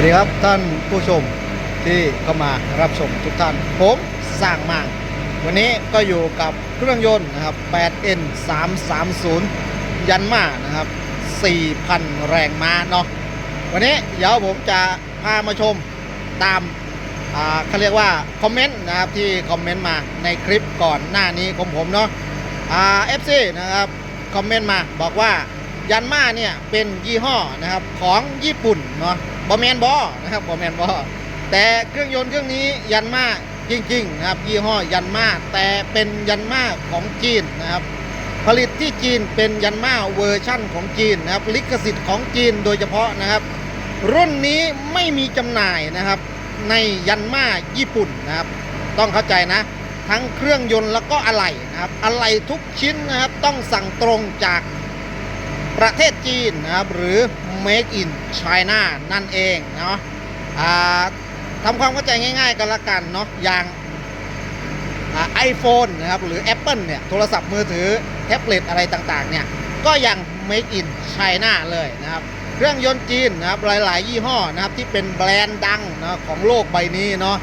วัสดีครับท่านผู้ชมที่เข้ามารับชมทุกท่าน ผมสร้างมางวันนี้ก็อยู่กับเครื่องยนต์นะครับ 8N 330 ยันมานะครับ 4,000 แรงม้าเนาะวันนี้เดี๋ยวผมจะพามาชมตามเขาเรียกว่า คอมเมนต์นะครับที่คอมเมนต์มาในคลิปก่อนหน้านี้ของผมเนาะอ่า FC นะครับ คอมเมนต์มาบอกว่ายันมาเนี่ยเป็นยี่ห้อนะครับของญี่ปุ่นเนาะ บอแมนบอนะครับบอแมนบอแต่เครื่องยนต์เครื่องนี้ยันมาจริงๆนะครับยี่ห้อยันมาแต่เป็นยันมาของจีนนะครับ ผลิตที่จีนเป็นยันมาเวอร์ชั่นของจีนนะครับลิขสิทธิ์ของจีนโดยเฉพาะนะครับ รุ่นนี้ไม่มีจำหน่ายนะครับ ในยันมาญี่ปุ่นนะครับ ต้องเข้าใจนะ ทั้งเครื่องยนต์แล้วก็อะไหล่นะครับอะไหล่ทุกชิ้นนะครับต้องสั่งตรงจาก ประเทศจีนนะครับหรือ Make in China นั่นเองเนาะทำความเข้าใจง่ายๆกันละกันเนาะอย่างไอโฟนนะครับหรือ Apple เนี่ยโทรศัพท์มือถือแท็บเล็ตอะไรต่างๆเนี่ยก็ยัง Make in China เลยนะครับเครื่องยนต์จีนนะครับหลายๆ ยี่ห้อนะครับที่เป็นแบรนด์ดังนะของโลกใบนี้เนาะ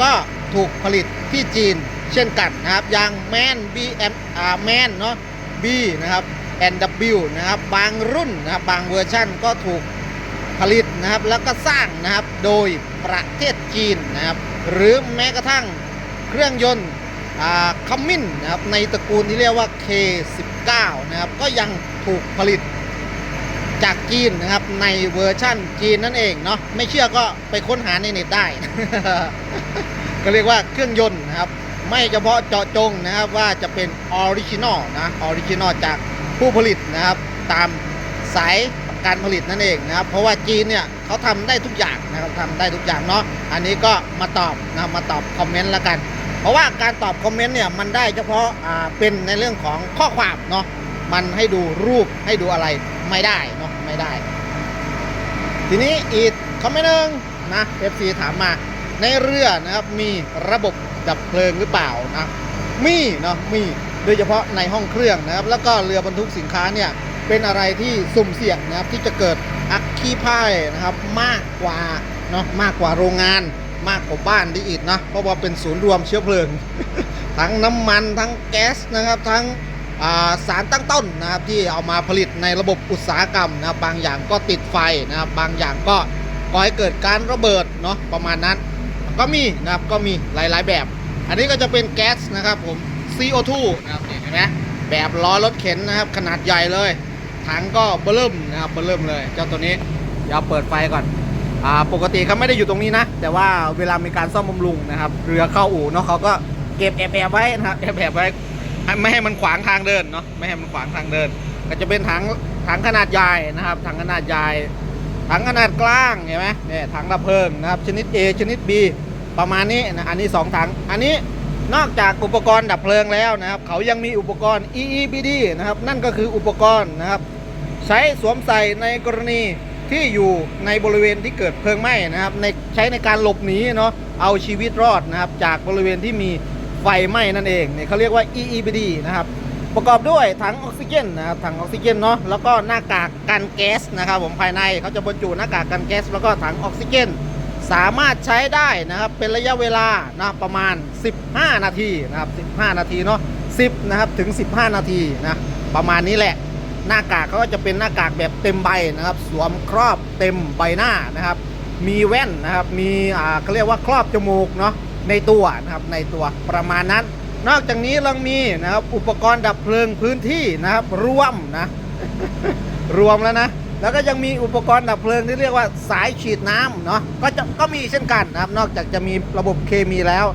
ก็ถูกผลิตที่จีนเช่นกันนะครับอย่างแมน BM อ่าแมนเนาะ B นะครับ NW นะครับบางรุ่นนะครับบางเวอร์ชั่นก็ถูกผลิตนะครับแล้วก็สร้างนะครับโดยประเทศจีนนะครับหรือแม้กระทั่งเครื่องยนต์คัมมินนะครับในตระกูลที่เรียกว่า K19 นะครับก็ยังถูกผลิตจากจีนนะครับในเวอร์ชั่นจีนนั่นเองเนาะไม่เชื่อก็ไปค้นหาในเน็ตได้ ก็เรียกว่าเครื่องยนต์นะครับ ไม่เฉพาะเจาะจงนะครับว่าจะเป็นออริจินอลนะออริจินอลจาก ผู้ผลิตนะครับตามสายการผลิตนั่นเองนะครับ เพราะว่าจีนเนี่ยเขาทำได้ทุกอย่างนะครับทำได้ทุกอย่างเนาะอันนี้ก็มาตอบนะมาตอบคอมเมนต์แล้วกัน เพราะว่าการตอบคอมเมนต์เนี่ยมันได้เฉพาะอ่าเป็นในเรื่องของข้อความเนาะมันให้ดูรูปให้ดูอะไรไม่ได้เนาะไม่ได้ ทีนี้อีกคอมเมนต์หนึ่งนะ FC ถามมาในเรือนะครับมีระบบดับเพลิงหรือเปล่านะมีเนาะมี โดยเฉพาะในห้องเครื่องนะครับ แล้วก็เรือบรรทุกสินค้าเนี่ยเป็นอะไรที่สุ่มเสี่ยงนะครับที่จะเกิดอัคคีภัยนะครับมากกว่าเนาะมากกว่าโรงงานมากกว่าบ้านที่อีกนะเพราะว่าเป็นศูนย์รวมเชื้อเพลิง ทั้งน้ำมันทั้งแก๊สนะครับทั้งาสารตั้งต้นนะครับที่เอามาผลิตในระบบอุตสาหกรรมนะครับบางอย่างก็ติดไฟนะครับบางอย่างก็ก่อให้เกิดการระเบิดเนาะประมาณนั้น ก็มีนะครับก็มีหลายๆแบบ อันนี้ก็จะเป็นแก๊สนะครับผม CO2 นะครับนี่เห็นไหมแบบล้อรถเข็นนะครับ ขนาดใหญ่เลย ถังก็เบิ่มนะครับเบิ่มเลย เจ้าตัวนี้เดี๋ยวเปิดไฟก่อนอ่าปกติเขาไม่ได้อยู่ตรงนี้นะ แต่ว่าเวลามีการซ่อมบำรุงนะครับ เรือเข้าอู่เนาะเขาก็เก็บแอบแอบไว้นะครับแอบแอบไว้ไม่ให้มันขวางทางเดินเนาะไม่ให้มันขวางทางเดิน ก็จะเป็นถังถังขนาดใหญ่นะครับถังขนาดใหญ่ถังขนาดกลางเห็นไหมเนี่ยถังดับเพลิงนะครับ ชนิด A ชนิด B ประมาณนี้นะอันนี้ 2 ถัง อันนี้ นอกจากอุปกรณ์ดับเพลิงแล้วนะครับ เขายังมีอุปกรณ์ EEBD นะครับ นั่นก็คืออุปกรณ์นะครับ ใช้สวมใส่ในกรณีที่อยู่ในบริเวณที่เกิดเพลิงไหม้นะครับในใช้ในการหลบหนีเนาะเอาชีวิตรอดนะครับ จากบริเวณที่มีไฟไหม้นั่นเองเนี่ยเขาเรียกว่า EEBD นะครับ ประกอบด้วยถังออกซิเจนนะครับถังออกซิเจนเนาะแล้วก็หน้ากากกันแก๊สนะครับ ผมภายในเขาจะบรรจุหน้ากากกันแก๊สแล้วก็ถังออกซิเจน สามารถใช้ได้นะครับเป็นระยะเวลานะประมาณ 15 นาทีนะครับ15 นาทีเนาะ10นะครับถึง 15 นาทีนะประมาณนี้แหละ หน้ากากเขาก็จะเป็นหน้ากากแบบเต็มใบนะครับ สวมครอบเต็มใบหน้านะครับ มีแว่นนะครับมีอ่าเขาเรียกว่าครอบจมูกเนาะในตัวนะครับในตัวประมาณนั้น นอกจากนี้ยังมีนะครับอุปกรณ์ดับเพลิงพื้นที่นะครับรวมนะรวมแล้วนะ แล้วก็ยังมีอุปกรณ์ดับเพลิงที่เรียกว่าสายฉีดน้ำเนาะก็จะก็มีเช่นกันนะครับ นอกจากจะมีระบบเคมีแล้ว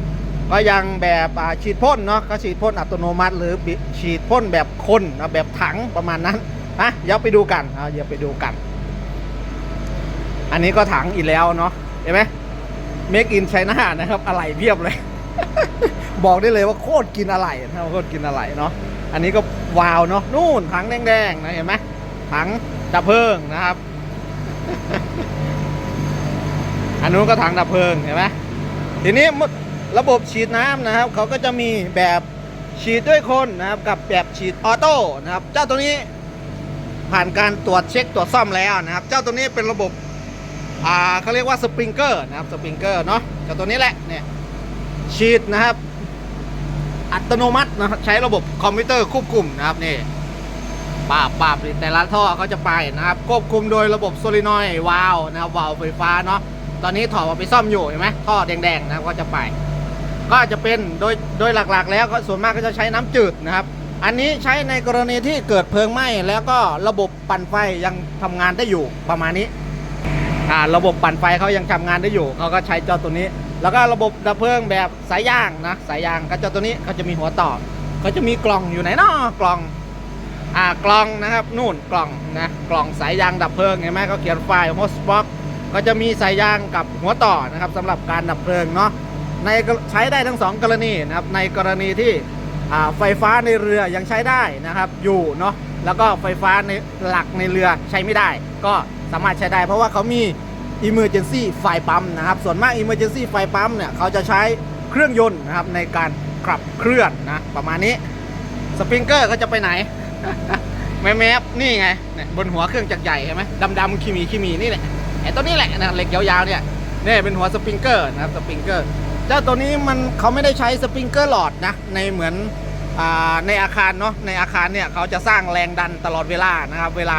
ก็ยังแบบฉีดพ่นเนาะก็ฉีดพ่นอัตโนมัติ หรือฉีดพ่นแบบคนนะแบบถังประมาณนั้นนะเดี๋ยวไปดูกันอ่าเดี๋ยวไปดูกัน อันนี้ก็ถังอีกแล้วเนาะเห็นไหมเมกอินไชน่านะครับอะไรเพียบเลย บอกได้เลยว่าโคตรกินอะไรนะโคตรกินอะไรเนาะอันนี้ก็วาวเนาะนู่นถังแดงๆนะเห็นไหมถัง ดับเพลิงนะครับ อันนู้นก็ถังดับเพลิงเห็นไหมทีนี้ระบบฉีดน้ำนะครับ เขาก็จะมีแบบฉีดด้วยคนนะครับ กับแบบฉีดออโต้นะครับ เจ้าตัวนี้ผ่านการตรวจเช็คตรวจซ่อมแล้วนะครับ เจ้าตัวนี้เป็นระบบอ่าเขาเรียกว่าสปริงเกอร์นะครับสปริงเกอร์เนาะกับตัวนี้แหละเนี่ยฉีดนะครับ อัตโนมัตินะใช้ระบบคอมพิวเตอร์ควบคุมนะครับนี่ ปาบปาบแต่ละท่อเขาจะไปนะครับควบคุมโดยระบบโซลินอยวาล์วนะครับวาล์วไฟฟ้าเนาะตอนนี้ถอดมาไปซ่อมอยู่เห็นไหมท่อแดงๆนะครับก็จะไป ก็จะเป็นโดยโดยหลักๆ แล้วก็ส่วนมากก็จะใช้น้ำจืดนะครับ อันนี้ใช้ในกรณีที่เกิดเพลิงไหม้แล้วก็ระบบปั่นไฟยังทำงานได้อยู่ประมาณนี้อ่าระบบปั่นไฟเขายังทำงานได้อยู่เขาก็ใช้เจ้าตัวนี้ แล้วก็ระบบดับเพลิงแบบสายยางนะสายยางก็เจ้าตัวนี้เขาจะมีหัวต่อเขาจะมีกล่องอยู่ไหนเนาะกล่อง อ่ากล่องนะครับ นู่นกล่องนะกล่องสายยางดับเพลิงเห็นไหมเขาเขียนไฟล์ hotspot ก็จะมีสายยางกับหัวต่อนะครับสำหรับการดับเพลิงเนาะในใช้ได้ทั้งสองกรณีนะครับในกรณีที่อ่าไฟฟ้าในเรือยังใช้ได้นะครับอยู่เนาะแล้วก็ไฟฟ้าในหลักในเรือใช้ไม่ได้ ก็สามารถใช้ได้ เพราะว่าเขามี Emergency ไฟปั๊มนะครับส่วนมาก Emergency ไฟปั๊มเนี่ยเขาจะใช้เครื่องยนต์นะครับในการขับเคลื่อนนะประมาณนี้สปริงเกอร์ก็จะไปไหน แมแมบนี่ไงเนี่ยบนหัวเครื่องจักรใหญ่เห็นไหมดำๆขีมีขีมีนี่แหละไอ้ตัวนี้แหละนะเหล็กยาวๆเนี่ยนี่เป็นหัวสปริงเกอร์นะครับสปริงเกอร์เจ้าตัวนี้มันเขาไม่ได้ใช้สปริงเกอร์หลอดนะในเหมือนอในอาคารเนาะในอาคารเนี่ยเขาจะสร้างแรงดันตลอดเวลานะครับเวลา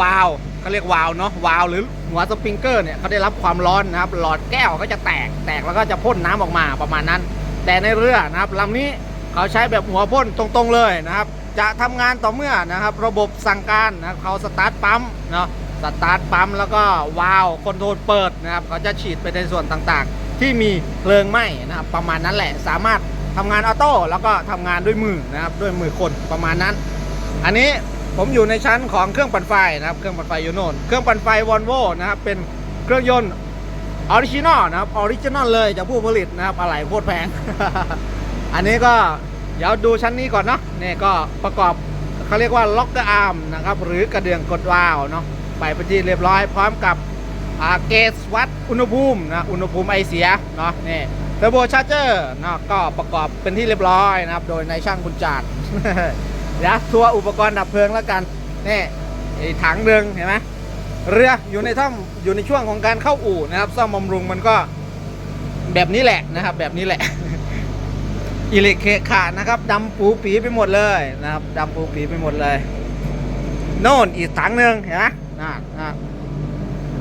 วาล์วเขาเรียกวาล์วเนาะวาล์วหรือหัวสปริงเกอร์เนี่ยเขาได้รับความร้อนนะครับหลอดแก้วก็จะแตกแตกแล้วก็จะพ่นน้ำออกมาประมาณนั้น แต่ในเรือนะครับลำนี้เขาใช้แบบหัวพ่นตรงๆเลยนะครับ จะทำงานต่อเมื่อนะครับ ระบบสั่งการนะครับเขาสตาร์ทปั๊มเนาะสตาร์ทปั๊มแล้วก็วาล์วคอนโทรลเปิดนะครับเขาจะฉีดไปในส่วนต่างๆ ที่มีเพลิงไหม้นะครับประมาณนั้นแหละสามารถทำงานออโต้แล้วก็ทำงานด้วยมือนะครับด้วยมือคนประมาณนั้น อันนี้ผมอยู่ในชั้นของเครื่องปั่นไฟนะครับเครื่องปั่นไฟยูโนนเครื่องปั่นไฟวอลโวนะครับเป็นเครื่องยนต์ออริจินอลนะครับออริจินอลเลยจากผู้ผลิตนะครับอะไรโคตรแพง อันนี้ก็ เดี๋ยวดูชั้นนี้ก่อนเนาะนี่ก็ประกอบเขาเรียกว่าล็อกเกอร์อาร์มนะครับ หรือกระเดื่องกดวาล์วเนาะไปเป็นที่เรียบร้อยพร้อมกับเกจวัดอุณหภูมินะอุณหภูมิไอเสียเนาะนี่เทอร์โบชาร์เจอร์เนาะก็ประกอบเป็นที่เรียบร้อยนะครับ โดยนายช่างบุญจัดเดี๋ยวทัวร์อุปกรณ์ดับเพลิงแล้วกันนี่ถังเรืองเห็นไหมเรืออยู่ในถ้ำอยู่ในช่วงของการเข้าอู่นะครับ ซ่อมบำรุงมันก็แบบนี้แหละนะครับ แบบนี้แหละ อิเล็กเคขาดนะครับดำปูปีไปหมดเลยนะครับดำปูปีไปหมดเลยโน่นอีกถังหนึ่งเห็นไหมนะนะ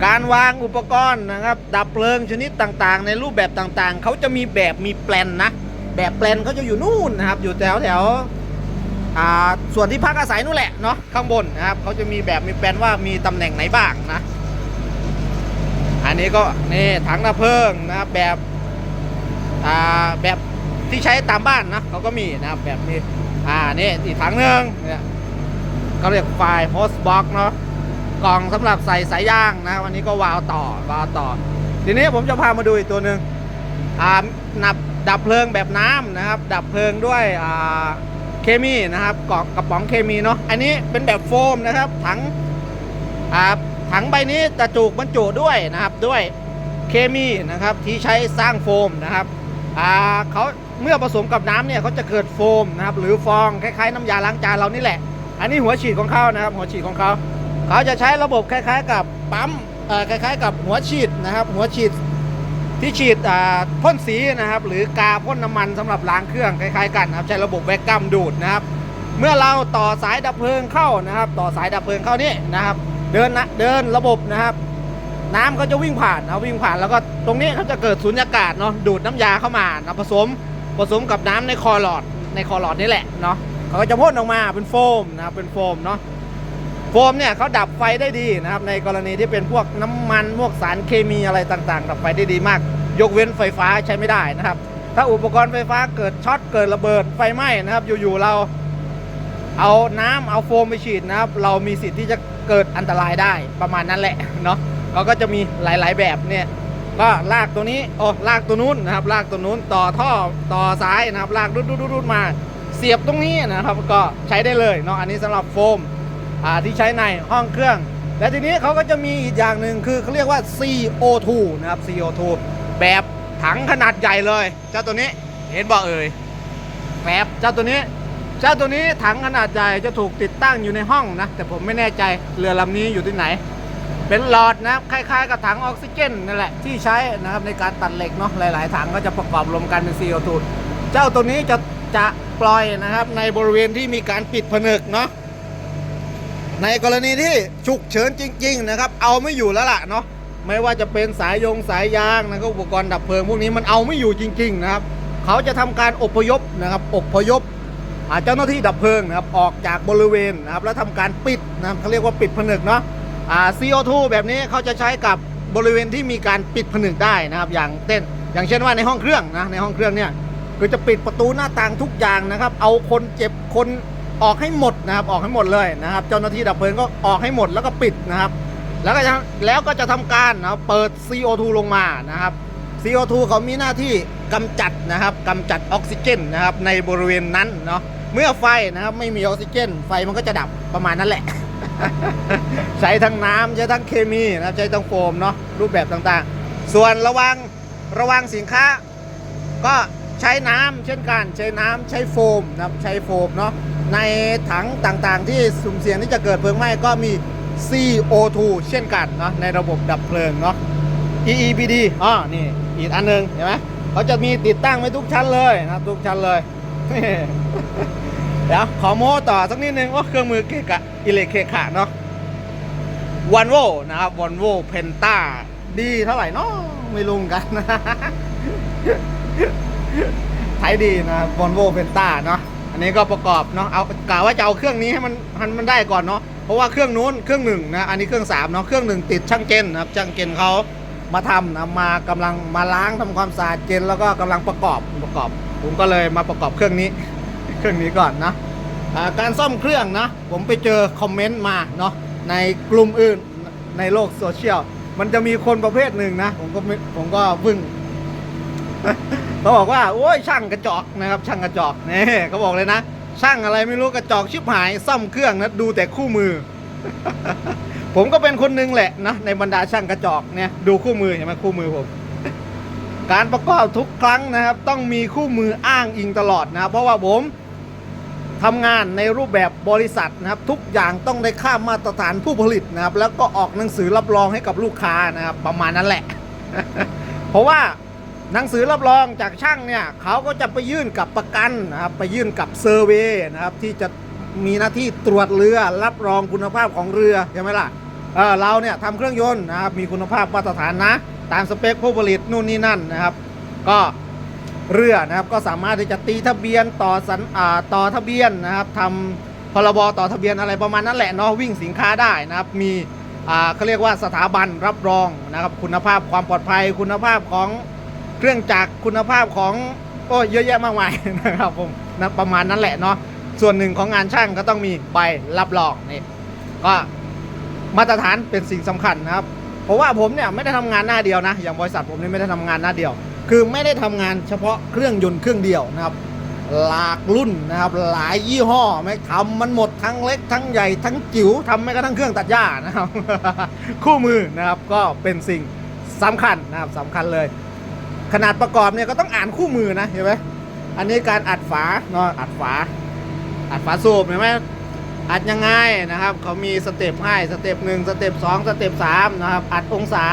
การวางอุปกรณ์นะครับดับเพลิงชนิดต่างๆ ในรูปแบบต่างๆ เขาจะมีแบบมีแปลนนะ แบบแปลนเขาจะอยู่นู่นนะครับ อยู่แถวแถวอ่าส่วนที่พักอาศัยนู่นแหละเนาะข้างบนนะครับเขาจะมีแบบมีแปลนว่ามีตำแหน่งไหนบ้างนะ อันนี้ก็นี่ถังดับเพลิงนะครับแบบอ่าแบบ ที่ใช้ตามบ้านนะเขาก็มีนะครับแบบนี้ อ่านี่อีกถังหนึ่งเนี่ยเขาเรียกไฟล์โฮสต์บ็อกเนาะกล่องสำหรับใส่สายยางนะวันนี้ก็วาวต่อวาวต่อ ทีนี้ผมจะพามาดูอีกตัวหนึ่งอ่านับดับเพลิงแบบน้ำนะครับ ดับเพลิงด้วยอ่าเคมีนะครับกล่องกระป๋องเคมีเนาะอันนี้เป็นแบบโฟมนะครับถังอ่าถังใบนี้จะจุบรรจุด้วยนะครับด้วยเคมีนะครับที่ใช้สร้างโฟมนะครับอ่าเขา เมื่อผสมกับน้ำเนี่ยเขาจะเกิดโฟมนะครับหรือฟองคล้ายๆ น้ำยาล้างจานเรานี่แหละ อันนี้หัวฉีดของเขานะครับ หัวฉีดของเขาเขาจะใช้ระบบคล้าย ๆ กับปั๊มคล้าย ๆ กับหัวฉีดนะครับ หัวฉีดที่ฉีดพ่นสีนะครับ หรือกาพ่นน้ำมันสำหรับล้างเครื่องคล้ายๆกันนะครับใช้ระบบแวคกัมดูดนะครับ เมื่อเราต่อสายดับเพลิงเข้านะครับ ต่อสายดับเพลิงเข้านี่นะครับ เดินนะเดินระบบนะครับ น้ำเขาจะวิ่งผ่านนะวิ่งผ่านแล้วก็ตรงนี้เขาจะเกิดสุญญากาศเนาะดูดน้ำยาเข้ามานะผสม ผสมกับน้ำในคอหลอดในคอหลอดนี่แหละเนาะเขาก็จะพ่นออกมาเป็นโฟมนะครับเป็นโฟมเนาะโฟมเนี่ยเขาดับไฟได้ดีนะครับ ในกรณีที่เป็นพวกน้ำมันพวกสารเคมีอะไรต่างๆ ดับไฟได้ดีมาก ยกเว้นไฟฟ้าใช้ไม่ได้นะครับ ถ้าอุปกรณ์ไฟฟ้าเกิดช็อตเกิดระเบิดไฟไหม้นะครับ อยู่ๆเราเอาน้ำเอาโฟมไปฉีดนะครับ เรามีสิทธิ์ที่จะเกิดอันตรายได้ประมาณนั้นแหละเนาะเขาก็จะมีหลายๆแบบเนี่ย ก็ลากตัวนี้โอ้ลากตัวนู้นนะครับ ลากตัวนู้นต่อท่อต่อสายนะครับ ลากรุดรุดรุดมาเสียบตรงนี้นะครับ ก็ใช้ได้เลยเนาะอันนี้สำหรับโฟมอ่าที่ใช้ในห้องเครื่อง และทีนี้เขาก็จะมีอีกอย่างหนึ่งคือเขาเรียกว่า CO2 นะครับ CO2 แบบถังขนาดใหญ่เลย เจ้าตัวนี้เห็นบอกเอ่ยแบบเจ้าตัวนี้เจ้าตัวนี้ถังขนาดใหญ่จะถูกติดตั้งอยู่ในห้องนะ แต่ผมไม่แน่ใจเรือลำนี้อยู่ที่ไหน เป็นหลอดนะครับคล้ายๆกับถังออกซิเจนนั่นแหละที่ใช้นะครับในการตัดเหล็กเนาะหลายๆถังก็จะประกอบรวมกันเป็น CO2 เจ้าตัวนี้จะจะปล่อยนะครับในบริเวณที่มีการปิดผนึกเนาะในกรณีที่ฉุกเฉินจริง ๆ นะครับ เอาไม่อยู่แล้วล่ะเนาะไม่ว่าจะเป็นสายยงสายยางนะครับอุปกรณ์ดับเพลิงพวกนี้มันเอาไม่อยู่จริง ๆ นะครับ เขาจะทำการอพยพนะครับอพยพอ่าเจ้าหน้าที่ดับเพลิงนะครับออกจากบริเวณนะครับแล้วทำการปิดนะครับเขาเรียกว่าปิดผนึกเนาะ CO2 แบบนี้เขาจะใช้กับบริเวณที่มีการปิดผนึกได้นะครับ อย่างเต้น อย่างเช่นว่าในห้องเครื่องนะในห้องเครื่องเนี่ยคือจะปิดประตูหน้าต่างทุกอย่างนะครับ เอาคนเจ็บคนออกให้หมดนะครับ ออกให้หมดเลยนะครับ เจ้าหน้าที่ดับเพลิงก็ออกให้หมดแล้วก็ปิดนะครับ แล้วก็จะแล้วก็จะทำการนะรเปิด CO2 ลงมานะครับ CO2 เขามีหน้าที่กำจัดนะครับกำจัดออกซิเจนนะครับในบริเวณนั้นเนาะเมื่อไฟนะครับไม่มีออกซิเจน ไฟมันก็จะดับประมาณนั้นแหละ ใช้ทั้งน้ำใช้ทั้งเคมีนะครับใช้ทั้งโฟมเนาะรูปแบบต่างๆ ส่วนระวังระวังสินค้า ก็ใช้น้ำเช่นกัน ใช้น้ำใช้โฟมนะครับใช้โฟมเนาะในถังต่างๆ ที่สุ่มเสี่ยงที่จะเกิดเพลิงไหม้ก็มี CO2 เช่นกันเนาะในระบบดับเพลิงเนาะ EEBD อ๋อนี่อีกอันหนึงเห็นไหมเขาจะมีติดตั้งไว้ทุกชั้นเลยนะทุกชั้นเลย เดี๋ยวขอโม้ต่อสักนิดนึงว่าเครื่องมือเกะกะอิเล็กเคขะเนาะวันโวนะครับวันโวเพนต้าดีเท่าไหร่เนาะไม่รู้เหมือนกันใช้ดีนะครับวอลโวเพนต้าเนาะอันนี้ก็ประกอบเนาะเอากะว่าจะเอาเครื่องนี้ให้มันมันมันได้ก่อนเนาะเพราะว่าเครื่องนู้นเครื่องหนึ่งนะอันนี้เครื่องสามเนาะเครื่องหนึ่งติดช่างเจนนะครับช่างเจนเขามาทำนะมากำลังมาล้างทำความสะอาดเจนแล้วก็กำลังประกอบประกอบ ผมก็เลยมาประกอบเครื่องนี้ เครื่องนี้ก่อนนะาการซ่อมเครื่องนะ ผมไปเจอคอมเมนต์มาเนาะในกลุ่มอื่นในโลกโซเชียลมันจะมีคนประเภทหนึ่งนะ ผมก็ผมก็เพิ่งเขาบอกว่า โอ้ยช่างกระจอกนะครับ ช่างกระจอกนี่เขาบอกเลยนะ ช่างอะไรไม่รู้กระจอกชิบหาย ซ่อมเครื่องนะดูแต่คู่มือ ผมก็เป็นคนหนึงแหละนะในบรรดาช่างกระจอกเนี่ยดูคู่มือเห็นไหมคู่มือผมการประกอบทุกครั้งนะครับ ต้องมีคู่มืออ้างอิงตลอดนะเพราะว่าผม ทำงานในรูปแบบบริษัทนะครับ ทุกอย่างต้องได้ข้ามมาตรฐานผู้ผลิตนะครับ แล้วก็ออกหนังสือรับรองให้กับลูกค้านะครับ ประมาณนั้นแหละ เพราะว่าหนังสือรับรองจากช่างเนี่ยเขาก็จะไปยื่นกับประกันนะครับ ไปยื่นกับเซอร์เวย์นะครับ ที่จะมีหน้าที่ตรวจเรือรับรองคุณภาพของเรือใช่ไหมล่ะเออเราเนี่ยทำเครื่องยนต์นะครับมีคุณภาพมาตรฐานนะ ตามสเปคผู้ผลิตนู่นนี่นั่นนะครับ ก็ เรือนะครับก็สามารถที่จะตีทะเบียนต่อสัญอ่าต่อทะเบียนนะครับทำพรบต่อทะเบียนอะไรประมาณนั้นแหละเนาะวิ่งสินค้าได้นะครับมีอ่าเขาเรียกว่าสถาบันรับรองนะครับคุณภาพความปลอดภัย คุณภาพของเครื่องจักรคุณภาพของโอ้เยอะแยะมากมายนะครับผมนะประมาณนั้นแหละเนาะส่วนหนึ่งของงานช่างก็ต้องมีใบรับรองนี่ก็มาตรฐานเป็นสิ่งสำคัญนะครับเพราะว่าผมเนี่ยไม่ได้ทำงานหน้าเดียวนะ อย่างบริษัทผมนี่ไม่ได้ทำงานหน้าเดียว คือไม่ได้ทำงานเฉพาะเครื่องยนต์เครื่องเดียวนะครับ หลากรุ่นนะครับ หลายยี่ห้อไม่ทำมันหมดทั้งเล็กทั้งใหญ่ทั้งจิ๋วทำไม่กระทั่งเครื่องตัดหญ้านะครับ คู่มือนะครับก็เป็นสิ่งสำคัญนะครับสำคัญเลย ขนาดประกอบเนี่ยก็ต้องอ่านคู่มือนะเห็นไหมอันนี้การอัดฝาเนาะอัดฝา อัดฝาสูบเห็นไหมอัดยังไงนะครับเขามีสเต็ปให้สเต็ปหนึ่งสเต็ปสองสเต็ปสามนะครับ อัดองศา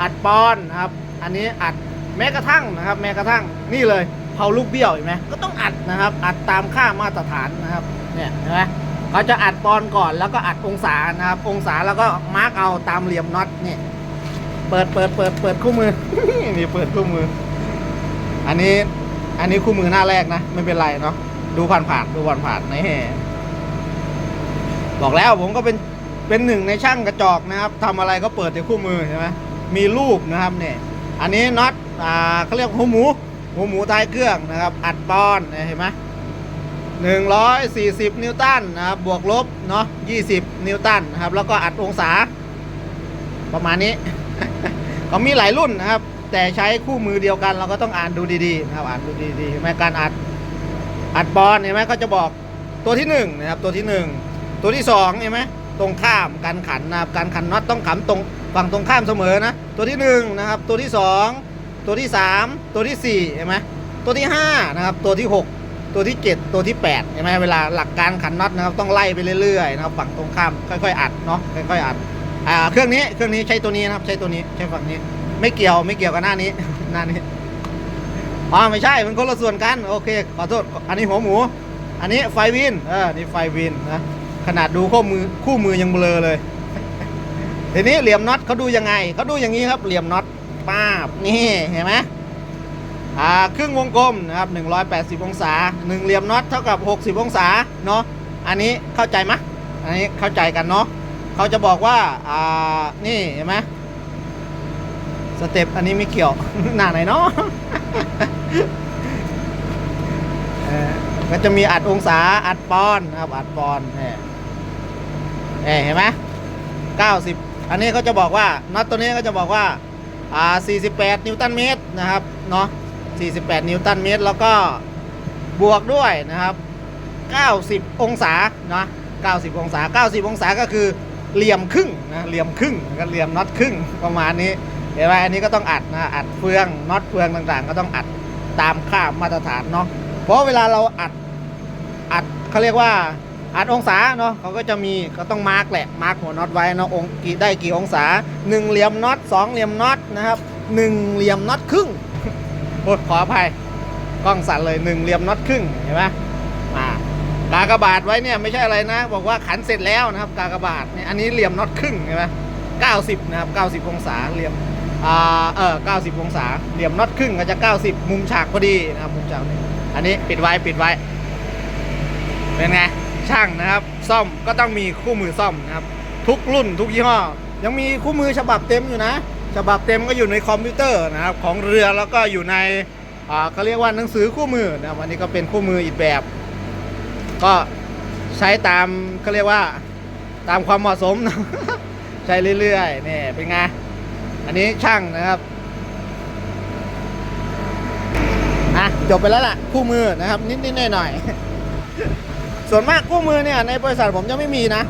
อัดปอนนะครับ อันนี้อัด แม้กระทั่งนะครับ แม้กระทั่งนี่เลยเผาลูกเบี้ยวเห็นไหมก็ต้องอัดนะครับ อัดตามค่ามาตรฐานนะครับ เนี่ยเห็นไหมเขาจะอัดปอนก่อนแล้วก็อัดองศานะครับ องศาแล้วก็มาร์กเอาตามเหลี่ยมน็อตนี่เปิดเปิดเปิดเปิดคู่มือนี่เปิดคู่มือ อันนี้อันนี้คู่มือหน้าแรกนะไม่เป็นไรเนาะดูผ่านผ่านดูผ่านผ่านนี่บอกแล้วผมก็เป็นเป็นหนึ่งในช่างกระจอกนะครับทำอะไรก็เปิดในคู่มือใช่ไหมมีรูปนะครับเนี่ยอันนี้น็อต เขาเรียกหัวหมูหัวหมูท้ายเครื่องนะครับ อัดปอนเห็นไหมหนึ่งร้อยสี่สิบนิวตันนะครับบวกลบเนาะยี่สิบนิวตันนะครับ แล้วก็อัดองศา ประมาณนี้เขามีหลายรุ่นนะครับ แต่ใช้คู่มือเดียวกันเราก็ต้องอ่านดูดีๆนะครับอ่านดูดีๆเห็นไหมการอัดอัดบอลเห็นไหมก็จะบอกตัวที่หนึ่งนะครับตัวที่หนึ่งตัวที่สองเห็นไหมตรงข้ามการขันนะครับการขันน็อตต้องขันตรงฝั่งตรงข้ามเสมอนะตัวที่หนึ่งนะครับตัวที่สอง ตัวที่สามตัวที่สี่เห็นไหมตัวที่ห้านะครับตัวที่หกตัวที่เจ็ดตัวที่แปดเห็นไหมเวลาหลักการขันน็อตนะครับต้องไล่ไปเรื่อยๆนะครับฝั่งตรงข้ามค่อยๆอัดเนาะค่อยๆอัดอ่าเครื่องนี้เครื่องนี้ใช้ตัวนี้นะครับใช้ตัวนี้ใช้ฝั่งนี้ ไม่เกี่ยวไม่เกี่ยวกับหน้านี้หน้านี้อ๋อไม่ใช่มันคนละส่วนกันโอเคขอโทษอันนี้หัวหมู อันนี้ไฟวินเออนี่ไฟวินนะขนาดดูข้อมือคู่มือยังเบลอเลยทีนี้เหลี่ยมน็อตเขาดูยังไงเขาดูอย่างนี้ครับเหลี่ยมน็อต ป้าบนี่เห็นไหมอ่าครึ่งวงกลมนะครับ 180 องศาหนึ่งเหลี่ยมน็อตเท่ากับ 60 องศาเนาะอันนี้เข้าใจไหมอันนี้เข้าใจกันเนาะเขาจะบอกว่าอ่านี่เห็นไหมสเต็ปอันนี้ไม่เกี่ยว หน้าไหนเนาะเออก็จะมีอัดองศาอัดปอนนะครับอัดปอนเนี่ยเอ้ยเห็นไหม90อันนี้เขาจะบอกว่าน็อตตัวนี้ก็จะบอกว่า อ่า48 นิวตันเมตรนะครับเนาะ48 นิวตันเมตร แล้วก็บวกด้วยนะครับ 90 องศาเนาะ90 องศา 90 องศาก็คือเหลี่ยมครึ่งนะเหลี่ยมครึ่งก็เหลี่ยมน็อตครึ่งประมาณนี้เห็นไหมอันนี้ก็ต้องอัดนะอัดเฟืองน็อตเฟืองต่างๆ ก็ต้องอัดตามค่ามาตรฐานเนาะเพราะเวลาเราอัดอัดเขาเรียกว่า อัดองศาเนาะเขาก็จะมีก็ต้องมาร์กแหละมาร์กหัวน็อตไว้เนาะองกี่ได้กี่องศาหนึ่งเหลี่ยมน็อตสองเหลี่ยมน็อตนะครับหนึ่งเหลี่ยมน็อตครึ่งโอ้ขออภัยกล้องสั่นเลยหนึ่งเหลี่ยมน็อตครึ่งเห็นไหมอ่ากากบาทไว้เนี่ยไม่ใช่อะไรนะ บอกว่าขันเสร็จแล้วนะครับ กากบาทเนี่ยอันนี้เหลี่ยมน็อตครึ่งเห็นไหมเก้าสิบนะครับเก้าสิบองศาเหลี่ยมอ่าเออเก้าสิบองศาเหลี่ยมน็อตครึ่งก็จะเก้าสิบมุมฉากพอดีนะครับมุมฉากนี่อันนี้ปิดไว้ปิดไว้เป็นไง ช่างนะครับ ซ่อมก็ต้องมีคู่มือซ่อมนะครับ ทุกรุ่นทุกยี่ห้อ ยังมีคู่มือฉบับเต็มอยู่นะ ฉบับเต็มก็อยู่ในคอมพิวเตอร์นะครับของเรือแล้วก็อยู่ในเขาเรียกว่าหนังสือคู่มือนะครันนี้ก็เป็นคู่มืออีกแบบ ก็ใช้ตามเขาเรียกว่าตามความเหมาะสมใช้เรื่อยๆนี่เป็นไงอันนี้ช่างนะครับอะจบไปแล้วล่ะ คู่มือนะครับ นิดๆหน่อยๆ ส่วนมากคู่มือเนี่ยในบริษัทผมจะไม่มีนะ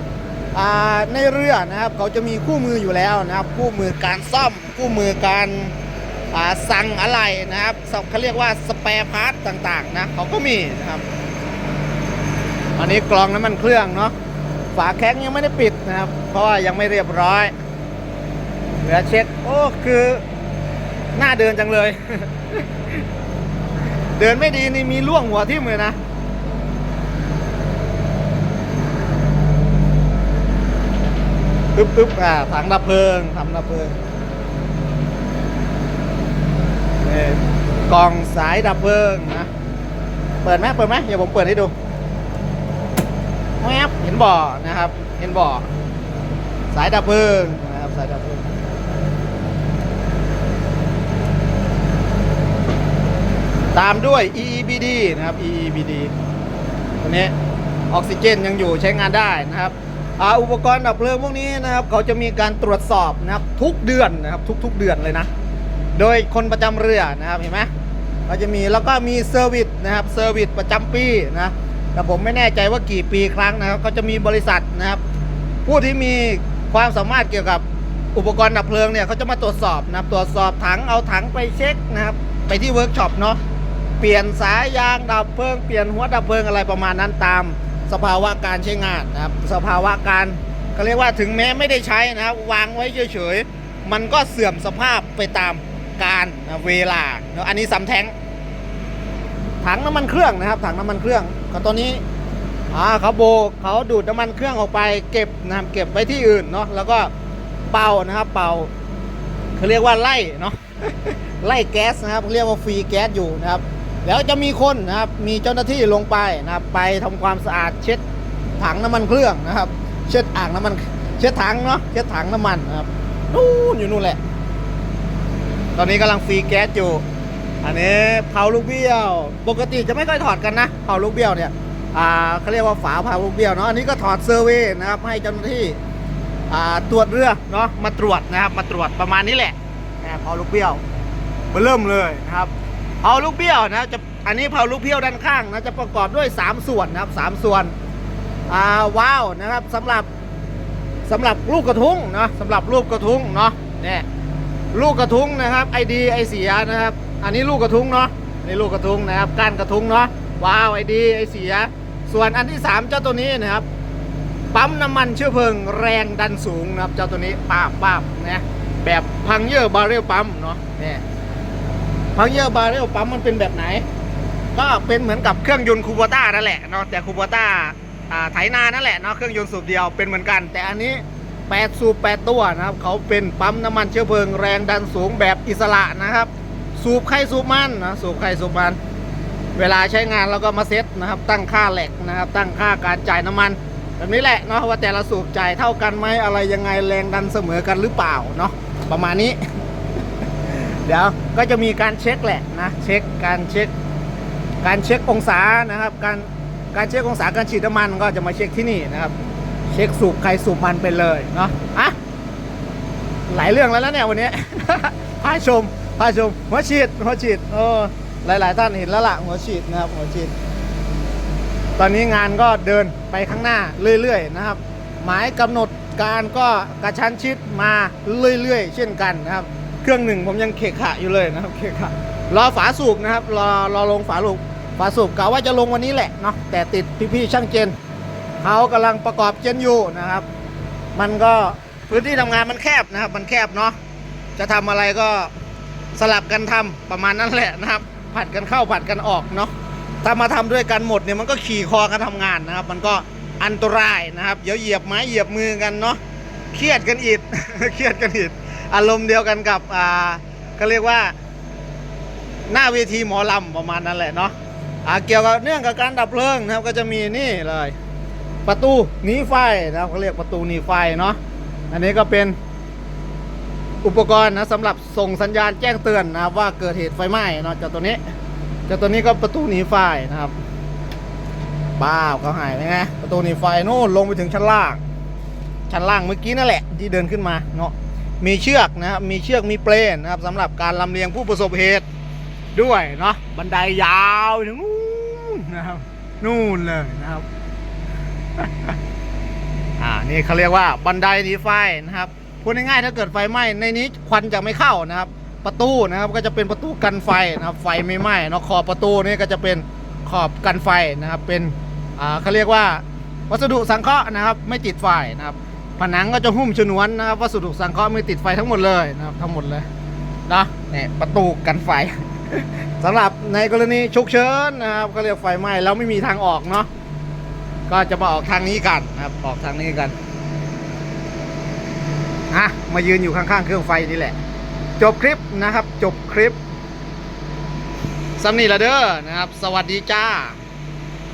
ในเรือนะครับเขาจะมีคู่มืออยู่แล้วนะครับ คู่มือการซ่อมคู่มือการสั่งอะไรนะครับเขาเรียกว่าสเปร์พาร์ตต่างๆนะเขาก็มีนะครับ อันนี้กรองน้ำมันเครื่องเนาะฝาแข้งยังไม่ได้ปิดนะครับ เพราะว่ายังไม่เรียบร้อยเหลือเช็คโอ้คือหน้าเดินจังเลย เดินไม่ดีนี่มีล่วงหัวทิ่มเลยนะ อึ๊บอึ๊บอ่าถังดับเพลิงทำดับเพลิงนี่กล่องสายดับเพลิงนะเปิดไหมเปิดไหมเดี๋ยวผมเปิดให้ดูแวบเห็นบ่อนะครับ เห็นบ่อสายดับเพลิงนะครับสายดับเพลิงตามด้วย EEBD นะครับ EEBD ตัวนี้ออกซิเจนยังอยู่ใช้งานได้นะครับ อาอุปกรณ์ดับเพลิงพวกนี้นะครับเขาจะมีการตรวจสอบนะครับทุกเดือนนะครับทุกๆเดือนเลยนะ โดยคนประจำเรือนะครับเห็นไหมก็จะมีแล้วก็มีเซอร์วิสนะครับเซอร์วิสประจำปีนะแต่ผมไม่แน่ใจว่ากี่ปีครั้งนะครับก็จะมีบริษัทนะครับ ผู้ที่มีความสามารถเกี่ยวกับอุปกรณ์ดับเพลิงเนี่ยเขาจะมาตรวจสอบนะครับตรวจสอบถังเอาถังไปเช็คนะครับไปที่เวิร์กช็อปเนาะเปลี่ยนสายยางดับเพลิงเปลี่ยนหัวดับเพลิงอะไรประมาณนั้นตาม สภาวะการใช้งานนะครับ สภาวะการเขาเรียกว่าถึงแม้ไม่ได้ใช้นะครับวางไว้เฉยๆมันก็เสื่อมสภาพไปตามการนะเวลาเนอะอันนี้สำแทงถังน้ำมันเครื่องนะครับ ถังน้ำมันเครื่องก็ตัวนี้อ่าเขาโบเขาดูดน้ำมันเครื่องออกไปเก็บนะครับเก็บไว้ที่อื่นเนาะแล้วก็เป่านะครับ เป่าเขาเรียกว่าไล่เนาะไล่แก๊สนะครับเรียกว่าฟรีแก๊สอยู่นะครับ แล้วจะมีคนนะครับ มีเจ้าหน้าที่ลงไปนะครับ ไปทำความสะอาดเช็ดถังน้ำมันเครื่องนะครับ เช็ดอ่างน้ำมัน เช็ดถังเนาะ เช็ดถังน้ำมันนะครับ นู่นอยู่นู่นแหละ ตอนนี้กำลังฟรีแก๊สอยู่ อันนี้เผาลูกเบี้ยว ปกติจะไม่ค่อยถอดกันนะ เผาลูกเบี้ยวเนี่ย อ่าเขาเรียกว่าฝาเผาลูกเบี้ยวเนาะ อันนี้ก็ถอดเซอร์เวย์นะครับ ให้เจ้าหน้าที่ อ่า ตรวจเรือเนาะ มาตรวจนะครับ มาตรวจประมาณนี้แหละนะเผาลูกเบี้ยวมาเริ่มเลยนะครับ เผาลูกเบี้ยวนะจะอันนี้เผาลูกเบี้ยวด้านข้างนะจะประกอบด้วย 3 ส่วนนะครับสามส่วนอ่าว้าวนะครับสำหรับสำหรับลูกกระทุ้งเนาะสำหรับลูกกระทุ้งเนาะเนี่ยลูกกระทุ้งนะครับไอดีไอเสียนะครับ อันนี้ลูกกระทุ้งเนาะนี่ลูกกระทุ้งนะครับก้านกระทุ้งเนาะว้าวไอดีไอเสีย ส่วนอันที่สามเจ้าตัวนี้นะครับปั๊มน้ำมันเชื้อเพลิงแรงดันสูงนะครับเจ้าตัวนี้ป้าบป้าบนะแบบพังเยอร์บาร์เรลปั๊มเนาะเนี่ย พังเยอร์บาร์เรลปั๊มมันเป็นแบบไหน ก็เป็นเหมือนกับเครื่องยนต์คูโบต้านั่นแหละเนาะแต่คูโบต้าไถนานั่นแหละเนาะเครื่องยนต์สูบเดียวเป็นเหมือนกัน แต่อันนี้ 8 สูบ 8 ตัวนะครับเขาเป็นปั๊มน้ำมันเชื้อเพลิงแรงดันสูงแบบอิสระนะครับ สูบใครสูบมันนะสูบใครสูบมัน เวลาใช้งานเราก็มาเซ็ตนะครับ ตั้งค่าแหลกนะครับ ตั้งค่าการจ่ายน้ำมัน แบบนี้แหละเนาะว่าแต่ละสูบจ่ายเท่ากันไหมอะไรยังไงแรงดันเสมอกันหรือเปล่าเนาะประมาณนี้ เดี๋ยวก็จะมีการเช็คแหละนะเช็คการเช็ค การเช็คองศานะครับ การการเช็คองศาการฉีดน้ำมันก็จะมาเช็คที่นี่นะครับ เช็คสูบใครสูบมันไปเลยเนาะอะหลายเรื่องแล้วนะเนี่ยวันนี้พาชมพาชมหัวฉีดหัวฉีดเออหลาย ๆ ท่านเห็นแล้วล่ะหัวฉีดนะครับหัวฉีด ตอนนี้งานก็เดินไปข้างหน้าเรื่อย ๆ นะครับ หมายกำหนดการก็กระชั้นชิดมาเรื่อย ๆ เช่นกันนะครับ เครื่องหนึ่งผมยังเขะขะอยู่เลยนะครับเขะขะรอฝาสูบนะครับรอรอลงฝาลูกฝาสูบกะว่าจะลงวันนี้แหละเนาะแต่ติดพี่ๆช่างเจนเขากำลังประกอบเจนอยู่นะครับ มันก็พื้นที่ทำงานมันแคบนะครับ มันแคบเนาะจะทำอะไรก็สลับกันทำประมาณนั้นแหละนะครับ ผัดกันเข้าผัดกันออกเนาะถ้ามาทำด้วยกันหมดเนี่ยมันก็ขี่คอกันทำงานนะครับ มันก็อันตรายนะครับ เดี๋ยวเหยียบไม้เหยียบมือกันเนาะเครียดกันอีกเครียดกันอีก อารมณ์เดียวกันกับอ่าก็เรียกว่า หน้าเวทีหมอลำประมาณนั้นแหละเนาะอ่าเกี่ยวกับเนื่องกับการดับเพลิงนะครับก็จะมีนี่เลย ประตูหนีไฟนะครับเขาเรียกประตูหนีไฟเนาะอันนี้ก็เป็นอุปกรณ์นะสำหรับส่งสัญญาณแจ้งเตือนนะครับว่าเกิดเหตุไฟไหม้เนาะจ้าตัวนี้จ้าตัวนี้ก็ประตูหนีไฟนะครับบ้าเขาหายไปไงประตูหนีไฟนู่นลงไปถึงชั้นล่าง ชั้นล่างเมื่อกี้นั่นแหละ ที่เดินขึ้นมาเนาะ มีเชือกนะครับมีเชือกมีเปลนนะครับสำหรับการลำเลียงผู้ประสบเหตุด้วยเนาะบันไดยาวถึงนู่นนะครับ นู่นเลยนะครับ อ่านี่เขาเรียกว่าบันไดหนีไฟนะครับพูดง่ายๆถ้าเกิดไฟไหม้ในนี้ควันจะไม่เข้านะครับ ประตูนะครับก็จะเป็นประตูกันไฟนะครับ ไฟไม่ไหม้เนาะขอบประตูนี่ก็จะเป็นขอบกันไฟนะครับ เป็นอ่าเขาเรียกว่าวัสดุสังเคราะห์นะครับ ไม่ติดไฟนะครับ ผนังก็จะหุ้มฉนวนนะครับวัสดุสังเคราะห์ไม่ติดไฟทั้งหมดเลยนะครับทั้งหมดเลยนะเนี่ยประตูกันไฟสำหรับในกรณีฉุกเฉินนะครับก็เรียกไฟไหม้แล้วไม่มีทางออกเนาะก็จะมาออกทางนี้กันนะครับออกทางนี้กันฮะมายืนอยู่ข้างๆเครื่องไฟนี่แหละ จบคลิปนะครับ จบคลิปสำนีละเด้อนะครับ สวัสดีจ้า